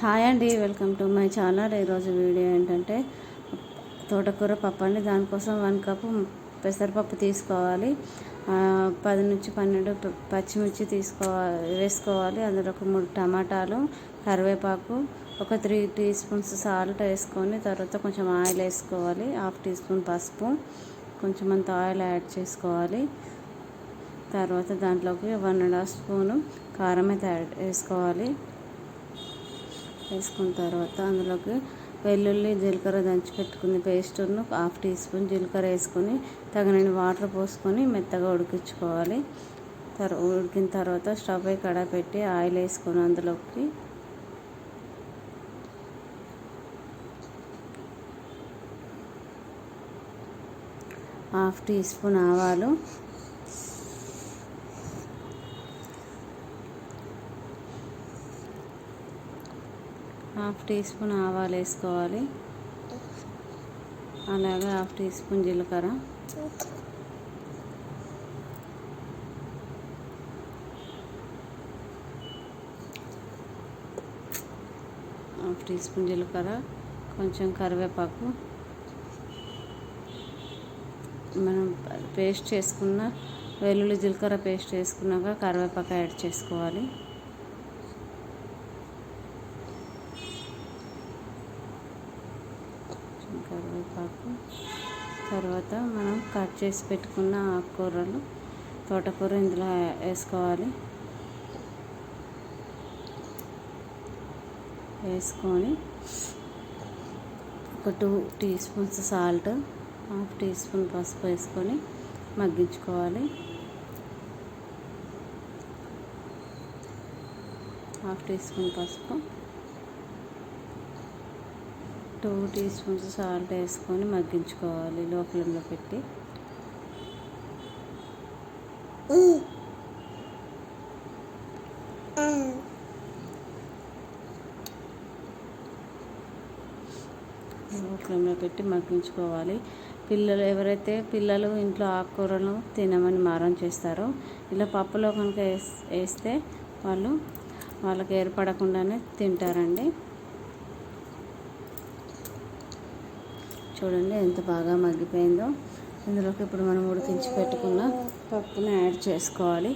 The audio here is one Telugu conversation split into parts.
హాయ్ అండి వెల్కమ్ టు మై ఛానల్. ఈరోజు వీడియో ఏంటంటే తోటకూర పప్పు అండి. దానికోసం వన్ కప్పు పెసరపప్పు తీసుకోవాలి. పది నుంచి పన్నెండు పచ్చిమిర్చి తీసుకోవాలి వేసుకోవాలి. అందులో ఒక మూడు టమాటాలు కరివేపాకు ఒక త్రీ టీ స్పూన్స్ సాల్ట్ వేసుకొని తర్వాత కొంచెం ఆయిల్ వేసుకోవాలి. హాఫ్ టీ స్పూన్ పసుపు కొంచెం అంత ఆయిల్ యాడ్ చేసుకోవాలి. తర్వాత దాంట్లోకి వన్ అండ్ హాఫ్ స్పూను కారం అయితే యాడ్ వేసుకోవాలి వేసుకున్న తర్వాత అందులోకి వెల్లుల్లి జీలకర్ర దంచి పెట్టుకుని పేస్టును హాఫ్ టీ స్పూన్ జీలకర్ర వేసుకొని తగినన్ని వాటర్ పోసుకొని మెత్తగా ఉడికించుకోవాలి. తర్వాత ఉడికిన తర్వాత స్టవ్ పై కడ పెట్టి ఆయిల్ వేసుకొని అందులోకి హాఫ్ టీ స్పూన్ ఆవాలు హాఫ్ టీ స్పూన్ ఆవాలు వేసుకోవాలి. అలాగే హాఫ్ టీ స్పూన్ జీలకర్ర. హాఫ్ టీ స్పూన్ జీలకర్ర కొంచెం కరివేపాకు. మనం పేస్ట్ చేసుకున్న వెల్లుల్లి జీలకర్ర పేస్ట్ వేసుకున్నాక కరివేపాకు యాడ్ చేసుకోవాలి కొంచెం కరివేపాకు. తర్వాత మనం కట్ చేసి పెట్టుకున్న ఆకుకూరలు తోటకూర ఇందులో వేసుకోవాలి. వేసుకొని ఒక two teaspoons salt half teaspoon పసుపు వేసుకొని మగ్గించుకోవాలి. హాఫ్ టీ స్పూన్ పసుపు. టూ టీ స్పూన్స్ సాల్ట్ వేసుకొని మగ్గించుకోవాలి లో ఫ్లేమ్లో పెట్టి. లో ఫ్లేమ్లో పెట్టి మగ్గించుకోవాలి. పిల్లలు ఎవరైతే పిల్లలు ఇంట్లో ఆకుకూరలు తినమని మారం చేస్తారో ఇలా పప్పులో కనుక వేస్ వేస్తే వాళ్ళు వాళ్ళకి ఏర్పడకుండానే తింటారండి. చూడండి ఎంత బాగా మగ్గిపోయిందో. ఇందులోకి ఇప్పుడు మనం ఉడికించి పెట్టుకున్న పప్పుని యాడ్ చేసుకోవాలి.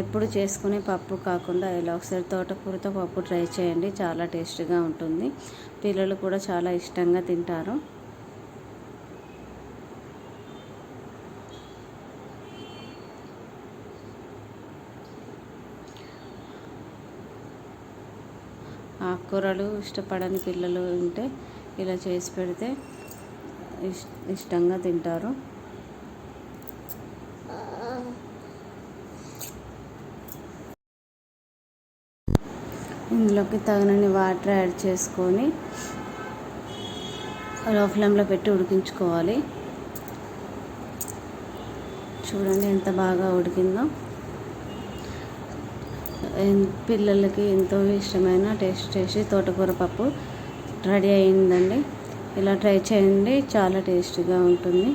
ఎప్పుడు చేసుకునే పప్పు కాకుండా ఇలా ఒకసారి తోటకూరతో పప్పు ట్రై చేయండి. చాలా టేస్టీగా ఉంటుంది. పిల్లలు కూడా చాలా ఇష్టంగా తింటారు. ఆకుకూరలు ఇష్టపడని పిల్లలు ఉంటే ఇలా చేసి పెడితే ఇష్ ఇష్టంగా తింటారు. ఇందులోకి తగినన్ని వాటర్ యాడ్ చేసుకొని లో ఫ్లేమ్లో పెట్టి ఉడికించుకోవాలి. చూడండి ఎంత బాగా ఉడికిందో. పిల్లలకి ఎంతో ఇష్టమైన టేస్ట్ చేసి తోటకూర పప్పు రెడీ అయిందండి ఇలా ట్రై చేయండి చాలా టేస్టీగా ఉంటుంది.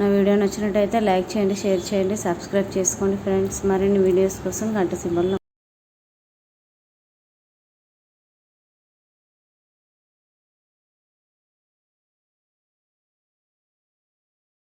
నా వీడియో నచ్చినట్టయితే లైక్ చేయండి షేర్ చేయండి సబ్స్క్రైబ్ చేసుకోండి ఫ్రెండ్స్. మరిన్ని వీడియోస్ కోసం గంట సింబల్